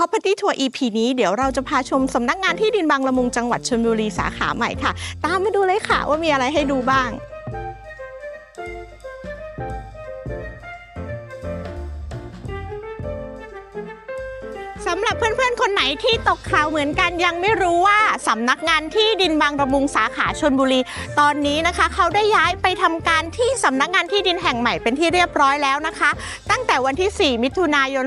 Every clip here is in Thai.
Property Tour EP นี้เดี๋ยวเราจะพาชมสำนักงานที่ดินบางละมุงจังหวัดชลบุรีสาขาใหม่ค่ะ ตามมาดูเลยค่ะว่ามีอะไรให้ดูบ้าง สำหรับเพื่อนๆ คนไหนที่ตกข่าวเหมือนกันยังไม่รู้ว่าสำนักงานที่ดินบางระมุงสาขาชนบุรี ตอนนี้นะคะ เขาได้ย้ายไปทำการที่สำนักงานที่ดินแห่งใหม่เป็นที่เรียบร้อยแล้วนะคะ ตั้งแต่วันที่ 4 มิถุนายน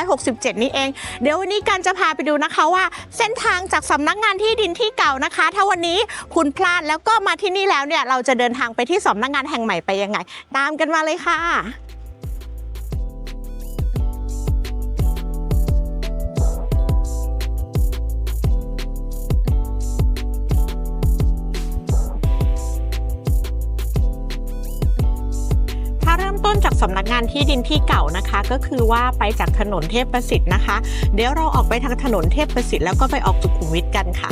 2567 นี้เอง เดี๋ยววันนี้การจะพาไปดูนะคะว่า เส้นทางจากสำนักงานที่ดินที่เก่านะคะ ถ้าวันนี้คุณพลาดแล้วก็มาที่นี่แล้วเนี่ยเราจะเดินทางไปที่สำนักงานแห่งใหม่ไปยังไง ตามกันมาเลยค่ะ จากสำนักงานที่ดินที่เก่านะคะ ก็คือว่าไปจากถนนเทพประสิทธิ์นะคะ เดี๋ยวเราออกไปทางถนนเทพประสิทธิ์แล้วก็ไปออกสุขุมวิทกันค่ะ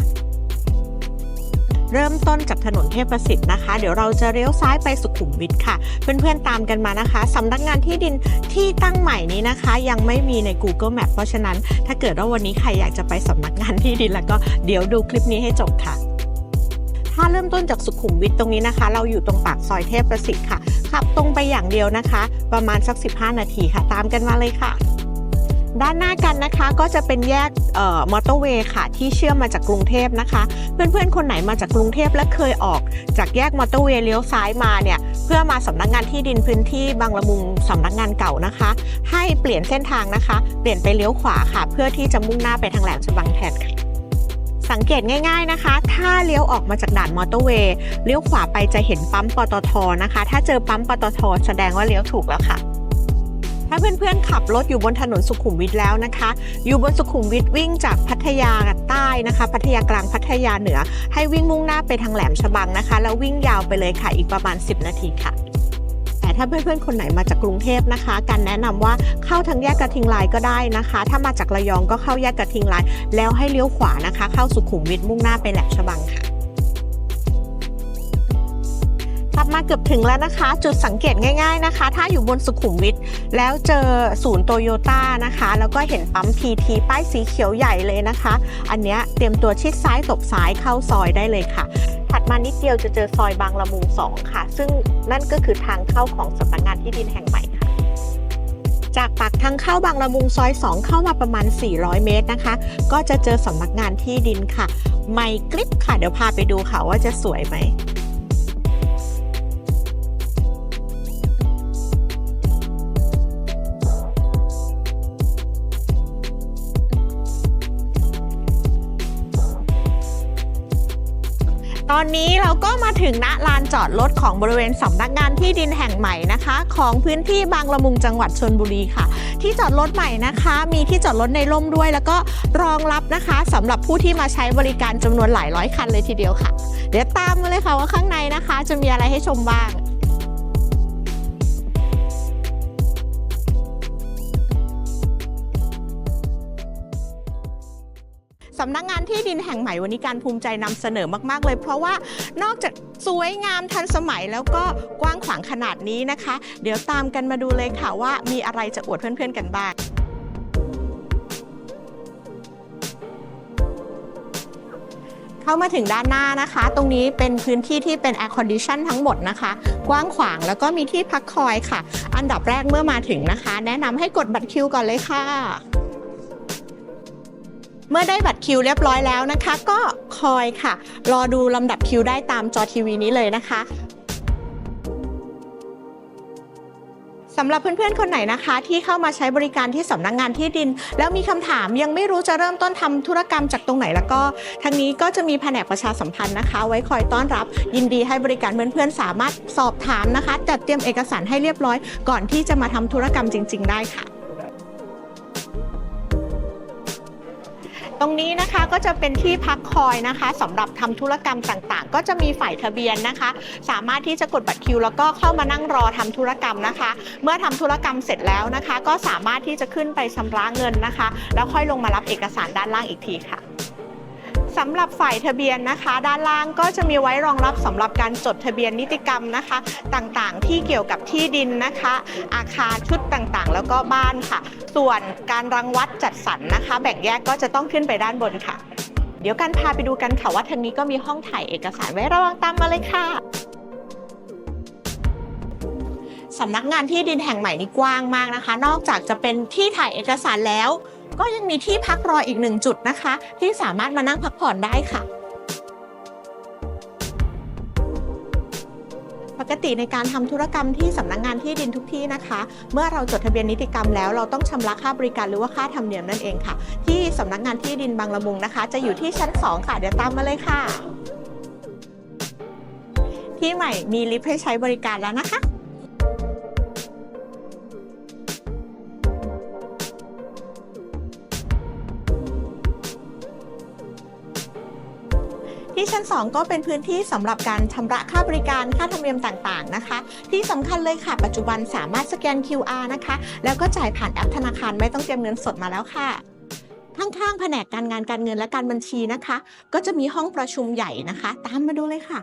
เริ่มต้นจากถนนเทพประสิทธิ์นะคะ เดี๋ยวเราจะเลี้ยวซ้ายไปสุขุมวิทค่ะ เพื่อนๆตามกันมานะคะสำนักงานที่ดินที่ตั้งใหม่นี้นะคะ ยังไม่มีใน Google Map เพราะฉะนั้น ถ้าเกิดว่าวันนี้ใครอยากจะไปสำนักงานที่ดิน แล้วก็เดี๋ยวดูคลิปนี้ให้จบค่ะ ถ้าเริ่มต้นจากสุขุมวิทตรงนี้นะคะ เราอยู่ตรงปากซอยเทพประสิทธิ์ค่ะ ขับตรงไปอย่างเดียวนะคะ ประมาณสัก 15 นาทีค่ะ ตามกันมาเลยค่ะ ด้านหน้ากันนะคะก็จะเป็นแยกมอเตอร์เวย์ค่ะ ที่เชื่อมมาจากกรุงเทพนะคะ เพื่อนๆ คนไหนมาจากกรุงเทพและเคยออก จากแยกมอเตอร์เวย์เลี้ยวซ้ายมาเนี่ยเพื่อมาสำนักงานที่ดินพื้นที่บางละมุงสำนักงานเก่านะคะ ให้เปลี่ยนเส้นทางนะคะ เปลี่ยนไปเลี้ยวขวาค่ะ เพื่อที่จะมุ่งหน้าไปทางแหลมฉบังแทนค่ะ สังเกตง่ายๆนะคะ ถ้าเลี้ยวออกมาจากด่านมอเตอร์เวย์เลี้ยวขวาไปจะเห็นปั๊มปตทนะคะ ถ้าเจอปั๊มปตทแสดงว่าเลี้ยวถูกแล้วค่ะถ้าเพื่อนๆขับรถอยู่บนถนนสุขุมวิทแล้วนะคะ อยู่บนสุขุมวิทวิ่งจากพัทยาใต้นะคะ พัทยากลางพัทยาเหนือ ให้วิ่งมุ่งหน้าไปทางแหลมฉบังนะคะ แล้ววิ่งยาวไปเลยค่ะอีกประมาณ 10 นาทีค่ะ ถ้าเพื่อนๆคนไหนมาจากกรุงเทพนะคะ การแนะนำว่าเข้าทางแยกกระทิงลายก็ได้นะคะ ถ้ามาจากระยองก็เข้าแยกกระทิงลาย แล้วให้เลี้ยวขวานะคะ เข้าสุขุมวิทมุ่งหน้าไปแหลมฉบังค่ะับมาเกือบถึงแล้วนะคะ จุดสังเกตง่าย ๆนะคะ ถ้าอยู่บนสุขุมวิทแล้วเจอศูนย์โตโยต้านะคะ แล้วก็เห็นปั๊มพีทีป้ายสีเขียวใหญ่เลยนะคะ อันเนี้ยเตรียมตัวชิดซ้ายตบซ้ายเข้าซอยได้เลยค่ะ มานิดเดียวจะเจอซอยบางละมุง2ค่ะ ซึ่งนั่นก็คือทางเข้าของสำนักงานที่ดินแห่งใหม่ค่ะ จากปากทางเข้าบางละมุงซอย 2 เข้ามาประมาณ 400 เมตรนะคะ ก็จะเจอสำนักงานที่ดินค่ะ ไม่กริบค่ะ เดี๋ยวพาไปดูค่ะว่าจะสวยไหม ตอนนี้เราก็มาถึงณลานจอดรถของบริเวณสำนักงานที่ดินแห่งใหม่นะคะ ของพื้นที่บางละมุงจังหวัดชนบุรีค่ะ ที่จอดรถใหม่นะคะ มีที่จอดรถในร่มด้วย แล้วก็รองรับนะคะสำหรับผู้ที่มาใช้บริการจำนวนหลายร้อยคันเลยทีเดียวค่ะ เดี๋ยวตามมาเลยค่ะว่าข้างในนะคะ จะมีอะไรให้ชมบ้าง สำนักงานที่ดินแห่งใหม่วันนี้การภูมิใจนำเสนอมากๆเลย เพราะว่านอกจากสวยงามทันสมัยแล้วก็กว้างขวางขนาดนี้นะคะ เดี๋ยวตามกันมาดูเลยค่ะว่ามีอะไรจะอวดเพื่อนๆกันบ้างเข้ามาถึงด้านหน้านะคะ ตรงนี้เป็นพื้นที่ที่เป็น Air Condition ทั้งหมดนะคะ กว้างขวางแล้วก็มีที่พักคอยค่ะ อันดับแรกเมื่อมาถึงนะคะ แนะนำให้กดบัตรคิวก่อนเลยค่ะ เมื่อได้บัตรคิวเรียบร้อยแล้วนะคะ ก็คอยค่ะ รอดูลำดับคิวได้ตามจอทีวีนี้เลยนะคะสำหรับเพื่อนๆ คนไหนนะคะ ที่เข้ามาใช้บริการที่สำนักงงานที่ดิน แล้วมีคำถามยังไม่รู้จะเริ่มต้นทำธุรกรรมจากตรงไหนแล้วก็ทางนี้ก็จะมีแผนกประชาสัมพันธ์นะคะ ไว้คอยต้อนรับ ยินดีให้บริการเพื่อนๆ สามารถสอบถามนะคะ จัดเตรียมเอกสารให้เรียบร้อย ก่อนที่จะมาทำธุรกรรมจริง ๆ ได้ค่ะ ตรงนี้นะคะก็จะเป็นที่พักคอยนะคะสำหรับทำธุรกรรมต่างๆ ก็จะมีฝ่ายทะเบียนนะคะ สามารถที่จะกดบัตรคิว แล้วก็เข้ามานั่งรอทำธุรกรรมนะคะ เมื่อทำธุรกรรมเสร็จแล้วนะคะ ก็สามารถที่จะขึ้นไปชำระเงินนะคะ แล้วค่อยลงมารับเอกสารด้านล่างอีกทีค่ะ สำหรับฝ่ายทะเบียนนะคะ ด้านล่างก็จะมีไว้รองรับสำหรับการจดทะเบียนนิติกรรมนะคะ ต่างๆ ที่เกี่ยวกับที่ดินนะคะ อาคารชุดต่างๆ แล้วก็บ้านค่ะ ส่วนการรังวัดจัดสรรนะคะ แบ่งแยกก็จะต้องขึ้นไปด้านบนค่ะ เดี๋ยวกันพาไปดูกันค่ะว่าทางนี้ก็มีห้องถ่ายเอกสารไว้ระวังตามมาเลยค่ะสำนักงานที่ดินแห่งใหม่นี่กว้างมากนะคะ นอกจากจะเป็นที่ถ่ายเอกสารแล้ว ก็ยังมีที่พักรออีกหนึ่งจุดนะคะ ที่สามารถมานั่งพักผ่อนได้ค่ะปกติในการทำธุรกรรมที่สำนักงานที่ดินทุกที่นะคะ เมื่อเราจดทะเบียนนิติกรรมแล้วเราต้องชำระค่าบริการหรือว่าค่าธรรมเนียมนั่นเองค่ะ ที่สำนักงานที่ดินบางละมุงนะคะ จะอยู่ที่ชั้น 2 ค่ะ เดี๋ยวตามมาเลยค่ะ ที่ใหม่มีลิฟต์ให้ใช้บริการแล้วนะคะ ที่ชั้น 2 ก็เป็นพื้นที่สำหรับการชำระค่าบริการค่าธรรมเนียมต่างๆนะคะ ที่สำคัญเลยค่ะ ปัจจุบันสามารถสแกน QR นะคะ แล้วก็จ่ายผ่านแอปธนาคารไม่ต้องเตรียมเงินสดมาแล้วค่ะข้างๆ แผนกการงานการเงินและการบัญชีนะคะ ก็จะมีห้องประชุมใหญ่นะคะ ตามมาดูเลยค่ะ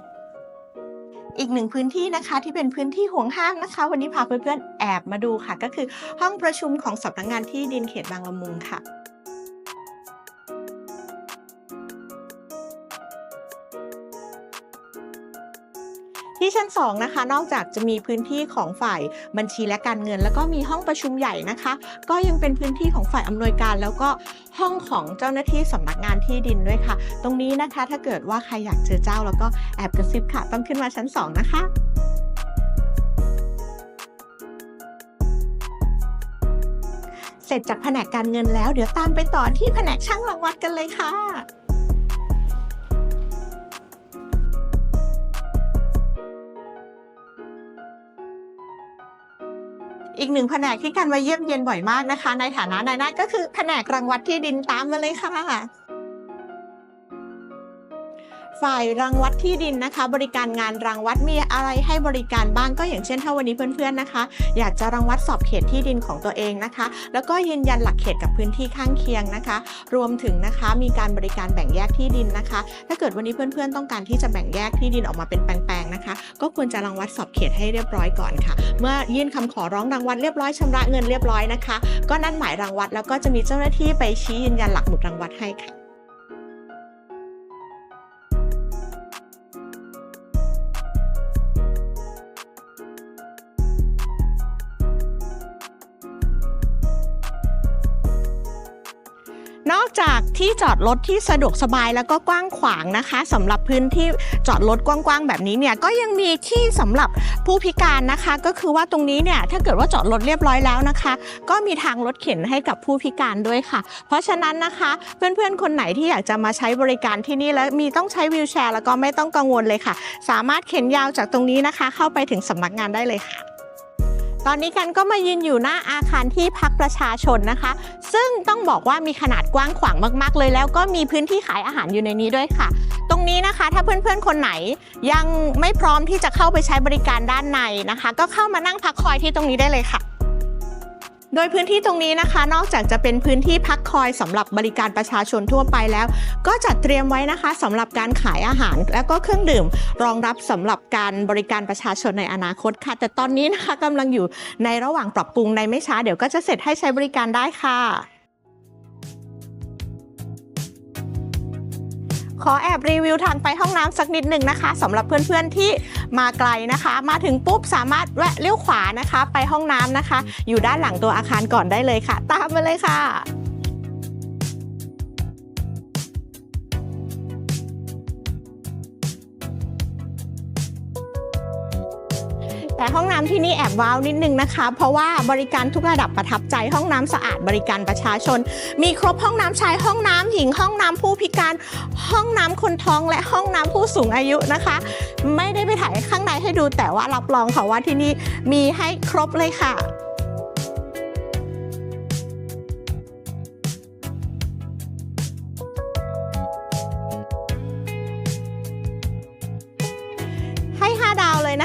อีกหนึ่งพื้นที่นะคะ ที่เป็นพื้นที่ห่วงห้ามนะคะ วันนี้พาเพื่อนๆแอบมาดูค่ะ ก็คือห้องประชุมของสำนักงานที่ดินเขตบางละมุงค่ะ ที่ชั้น 2 นะคะ นอกจากจะมีพื้นที่ของฝ่ายบัญชีและการเงิน แล้วก็มีห้องประชุมใหญ่นะคะ ก็ยังเป็นพื้นที่ของฝ่ายอำนวยการ แล้วก็ห้องของเจ้าหน้าที่สำนักงานที่ดินด้วยค่ะ ตรงนี้นะคะถ้าเกิดว่าใครอยากเจอเจ้าแล้วก็แอบกระซิบค่ะ ต้องขึ้นมาชั้น 2 นะคะเสร็จจากแผนกการเงินแล้ว เดี๋ยวตามไปต่อที่แผนกช่างรังวัดกันเลยค่ะ อีกหนึ่งแผนกที่การมาเยี่ยมเยียนบ่อยมากนะคะ ในฐานะนายหน้าก็คือแผนกรังวัดที่ดินตามมาเลยค่ะฝ่ายรังวัดที่ดินนะคะ บริการงานรังวัดมีอะไรให้บริการบ้างก็อย่างเช่นถ้าวันนี้เพื่อนๆนะคะ อยากจะรังวัดสอบเขตที่ดินของตัวเองนะคะ แล้วก็ยืนยันหลักเขตกับพื้นที่ข้างเคียงนะคะ รวมถึงนะคะมีการบริการแบ่งแยกที่ดินนะคะ ถ้าเกิดวันนี้เพื่อนๆต้องการที่จะแบ่งแยกที่ดินออกมาเป็นแปลง นะคะ ก็ควรจะรังวัดสอบเขตให้เรียบร้อยก่อนค่ะ เมื่อยื่นคำขอร้องรังวัดเรียบร้อยชำระเงินเรียบร้อยนะคะ ก็นั่นหมายรังวัดแล้วก็จะมีเจ้าหน้าที่ไปชี้ยืนยันหลักหมุดรังวัดให้ค่ะ นอกจากที่จอดรถที่สะดวกสบายแล้วก็กว้างขวางนะคะสำหรับพื้นที่จอดรถกว้างๆแบบนี้เนี่ยก็ยังมีที่สำหรับผู้พิการนะคะ ก็คือว่าตรงนี้เนี่ยถ้าเกิดว่าจอดรถเรียบร้อยแล้วนะคะ ก็มีทางรถเข็นให้กับผู้พิการด้วยค่ะ เพราะฉะนั้นนะคะ เพื่อนๆ คนไหนที่อยากจะมาใช้บริการที่นี่แล้วมีต้องใช้วีลแชร์ แล้วก็ไม่ต้องกังวลเลยค่ะ สามารถเข็นยาวจากตรงนี้นะคะ เข้าไปถึงสำนักงานได้เลยค่ะ ตอนนี้กันก็มายืนอยู่หน้าอาคารที่พักประชาชนนะคะ ซึ่งต้องบอกว่ามีขนาดกว้างขวางมาก ๆ เลยแล้วก็มีพื้นที่ขายอาหารอยู่ในนี้ด้วยค่ะ ตรงนี้นะคะถ้าเพื่อนๆคนไหนยังไม่พร้อมที่จะเข้าไปใช้บริการด้านในนะคะ ก็เข้ามานั่งพักคอยที่ตรงนี้ได้เลยค่ะ โดยพื้นที่ตรงนี้นะคะ นอกจากจะเป็นพื้นที่พักคอยสำหรับบริการประชาชนทั่วไปแล้ว ก็จัดเตรียมไว้นะคะสำหรับการขายอาหาร และก็เครื่องดื่ม รองรับสำหรับการบริการประชาชนในอนาคตค่ะ แต่ตอนนี้นะคะกำลังอยู่ในระหว่างปรับปรุงในไม่ช้าเดี๋ยวก็จะเสร็จให้ใช้บริการได้ค่ะ ขอแอบรีวิวทางไปห้องน้ำสักนิดหนึ่งนะคะสำหรับเพื่อนๆที่มาไกลนะคะ มาถึงปุ๊บสามารถแวะเลี้ยวขวานะคะ ไปห้องน้ำนะคะ อยู่ด้านหลังตัวอาคารก่อนได้เลยค่ะ ตามมาเลยค่ะ แต่ห้องน้ำที่นี่แอบว้าวนิดนึงนะคะ เพราะว่าบริการทุกระดับประทับใจห้องน้ำสะอาดบริการประชาชน มีครบห้องน้ำชายห้องน้ำหญิงห้องน้ำผู้พิการ ห้องน้ำคนท้องและห้องน้ำผู้สูงอายุนะคะ ไม่ได้ไปถ่ายข้างในให้ดูแต่ว่ารับรองค่ะว่าที่นี่มีให้ครบเลยค่ะ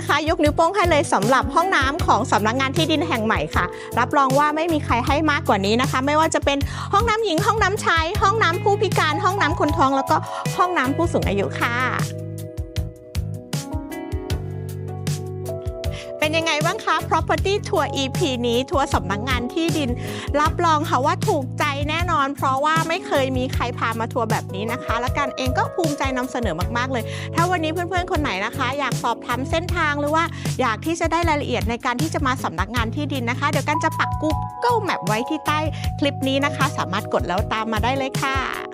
นะคะ ยกนิ้วโป้งให้เลยสำหรับห้องน้ำของสำนักงานที่ดินแห่งใหม่ค่ะ รับรองว่าไม่มีใครให้มากกว่านี้นะคะ ไม่ว่าจะเป็นห้องน้ำหญิงห้องน้ำชายห้องน้ำผู้พิการ ห้องน้ำคนท้อง แล้วก็ห้องน้ำผู้สูงอายุค่ะ เป็นยังไงบ้างคะ property tour EP นี้ทัวร์สำนักงานที่ดิน รับรองค่ะว่าถูกใจแน่นอน เพราะว่าไม่เคยมีใครพามาทัวร์แบบนี้นะคะ และกันเองก็ภูมิใจนำเสนอมากๆเลย ถ้าวันนี้เพื่อนๆคนไหนนะคะ อยากสอบถามเส้นทางหรือว่าอยากที่จะได้รายละเอียดในการที่จะมาสำนักงานที่ดินนะคะ เดี๋ยวกันจะปัก Google Map ไว้ที่ใต้คลิปนี้นะคะ สามารถกดแล้วตามมาได้เลยค่ะ